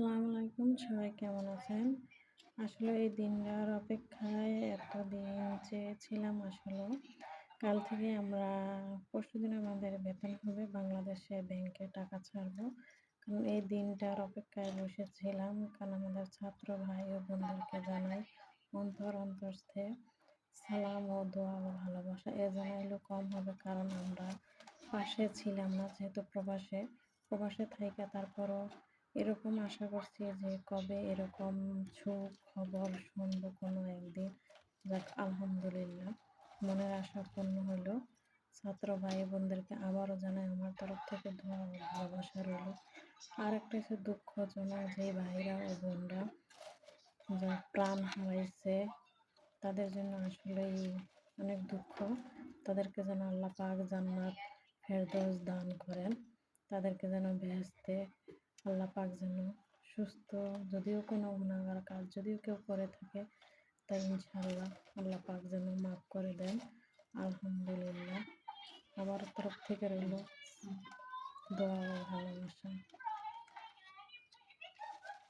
আসসালামু আলাইকুম, সবাই কেমন আছেন? আসলে এই দিনটার অপেক্ষায় এতদিন চেয়েছিলাম আসলে কাল থেকে আমরা, পরশু দিন আমাদের বেতন হবে, বাংলাদেশে ব্যাংকে টাকা ছাড়বো। কারণ এই দিনটার অপেক্ষায় বসেছিলাম, কারণ আমাদের ছাত্র ভাই ও বোনদেরকে জানাই, অন্তর অন্তস্থে সালাম ও দোয়া ও ভালোবাসা। এ জানাইলেও কম হবে কারণ আমরা পাশে ছিলাম না, যেহেতু প্রবাসে। প্রবাসে থাইকা তারপরও এরকম আশা করছি যে কবে এরকম খবর শুনব কোনো একদিন। যাক, আলহামদুলিল্লাহ। মনের আশা পূর্ণ হলো। ছাত্র ভাই বোনদেরকে আবারও জানাই আমার তরফ থেকে ভালোবাসা রইল। আর একটা হচ্ছে দুঃখজনক যে ভাইরা ও বোনরা যা প্রাণ হারাইছে, তাদের জন্য আসলেই অনেক দুঃখ। তাদেরকে যেন আল্লাহ পাক জান্নাত ফেরদৌস দান করেন। তাদেরকে যেন বেহেস্তে আল্লাহ পাক যেন সুস্থ, যদিও কোনো গুণাগার কাজ যদিও কেউ করে থাকে তাই ইনশাআল্লাহ আল্লাহ পাক যেন মাফ করে দেন। আলহামদুলিল্লাহ। আমার তরফ থেকে রইল দোয়া ভালোবাসা।